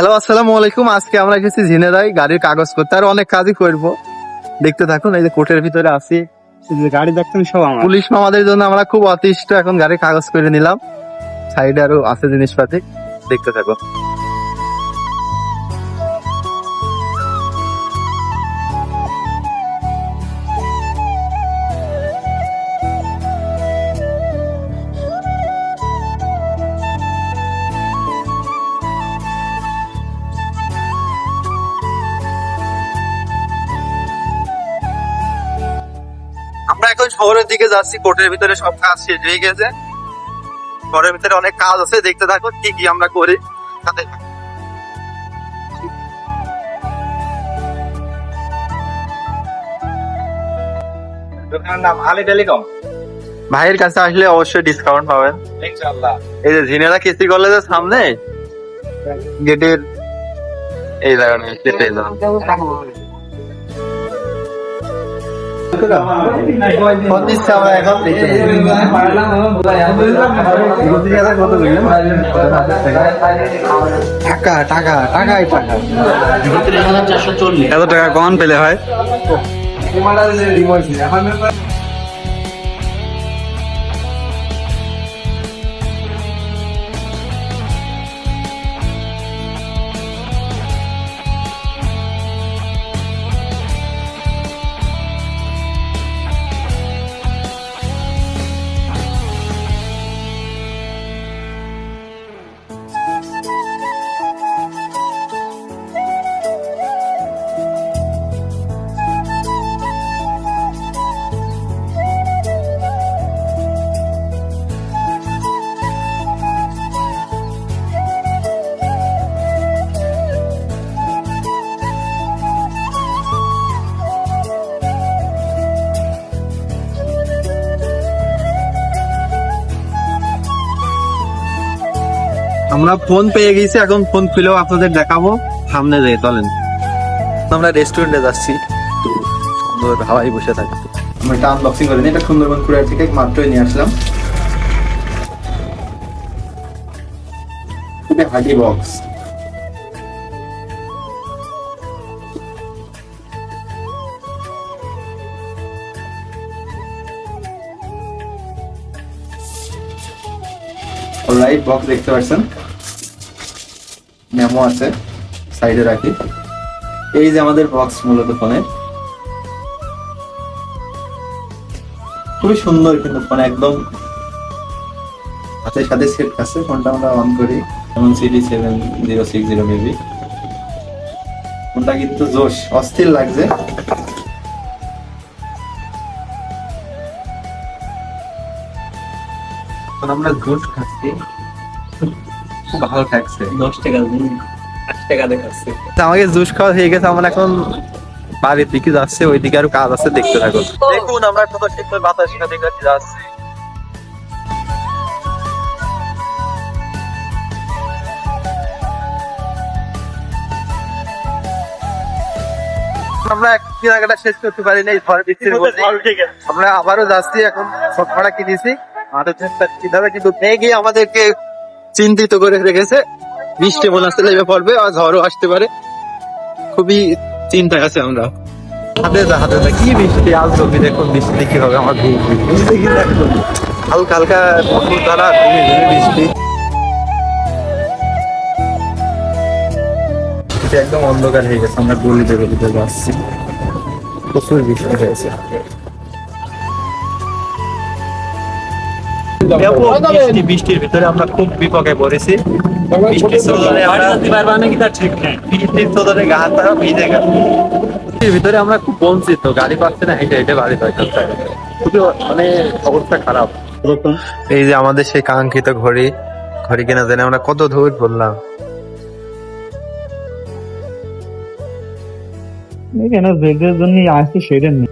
Hello আসসালামু আলাইকুম। আজকে আমরা এসেছি ঝিনেদাই গাড়ির কাগজ করতে। আর অনেক কাজই করব। দেখতে থাকুন এই যে কোর্টের ভিতরে আছি। গাড়ি দেখতেন সব আমার। পুলিশ মামাদের জন্য আমরা খুব অতিষ্ঠ এখন গাড়ির কাগজ করে নিলাম। সাইডে আরও আছে জিনিসপাতি। দেখতে থাকো এখন শহরের দিকে যাচ্ছি কোর্টের ভিতরে সব কাজ শেষ হয়ে গেছে। ঘরের ভিতরে অনেক কাজ আছে দেখতে থাকুন কি কি আমরা করি। দোকানের নাম আলী টেলিকম। ভাইয়ের কাছে আসলে অবশ্যই ডিসকাউন্ট পাবেন। ইনশাআল্লাহ। এই যে ঝিনেরা কৃষি কলেজের সামনে গেটের এই জায়গাটা পেয়ে যাবেন কত দিচ্ছে আমরা এখন দেখতে টাকা টাকা টাকাই টাকা। এত টাকা কমান পেলে হয় আমরা ফোন পেয়ে গেছি এখন ফোন খুলেও আপনাদের দেখাবো। সামনে যেয়ে চলেন। আমরা রেস্টুরেন্টে যাচ্ছি। সুন্দর হাওয়াই বসে থাকি। আমরা এটা আনবক্সিং করিনি এটা সুন্দরবন কুরিয়ার থেকে মাত্রই নিয়ে আসলাম। হার্ডি বক্স অলরাইট বক্স দেখতে পাচ্ছেন মেমো আছে, সাইডে রাখি। এই যে আমাদের বক্স মূলত ফোনের খুবই সুন্দর কিন্তু ফোন একদম হাতের সাথে সেট আছে। ফোনটা আমরা অন করি। যেমন CD seven zero six zero maybe ফোনটা কিন্তু জোশ, অস্থির লাগছে। আমরা জোশ খাচ্ছি। খুব ভালো দশ টাকা আট টাকা দেখাচ্ছে আমাকে জুস খাওয়া হয়ে গেছে আমরা এখন বাড়ির দিকে যাচ্ছে ওই দিকে আরও কাজ আছে দেখতে থাকো। দেখুন আমরা কত বাতাস দিকে যাচ্ছি। আমরা এক কেনাকাটা শেষ করতে পারি না এই ঝড় বৃষ্টির মধ্যে আমরা আবারও যাচ্ছি এখন সবকটা কিনেছি। আমাদের কীভাবে কিন্তু পেয়ে আমাদেরকে চিন্তিত করে রেখেছে। বৃষ্টি মনে হচ্ছে লেগে পড়বে, আর ঝড়ও আসতে পারে। খুবই চিন্তায় আছে আমরা। হাতে যা হাতে যা। কি বৃষ্টি? আজ জমি দেখুন, বৃষ্টি কি হবে আমার হালকা হালকা দ্বারা ধীরে ধীরে বৃষ্টি। একদম অন্ধকার হয়ে গেছে, আমরা গলিতে গলিতে যাচ্ছি। প্রচুর বৃষ্টি হয়েছে। ব্যাপক বৃষ্টি বৃষ্টির ভিতরে আমরা খুব বিপদে পড়েছি। বৃষ্টির চলনে আমরা বৃষ্টির চলনে গা হাত পা ভিজে গেল বৃষ্টির ভিতরে আমরা খুব বঞ্চিত গাড়ি পাচ্ছে না হেঁটে হেঁটে বাড়ি পাইতে খুবই মানে অবস্থা খারাপ। এই যে আমাদের সেই কাঙ্ক্ষিত ঘড়ি ঘড়ি কেনা জানে আমরা কত দূর বললাম এখানে যেটার জন্য আসছি সেটা নেই।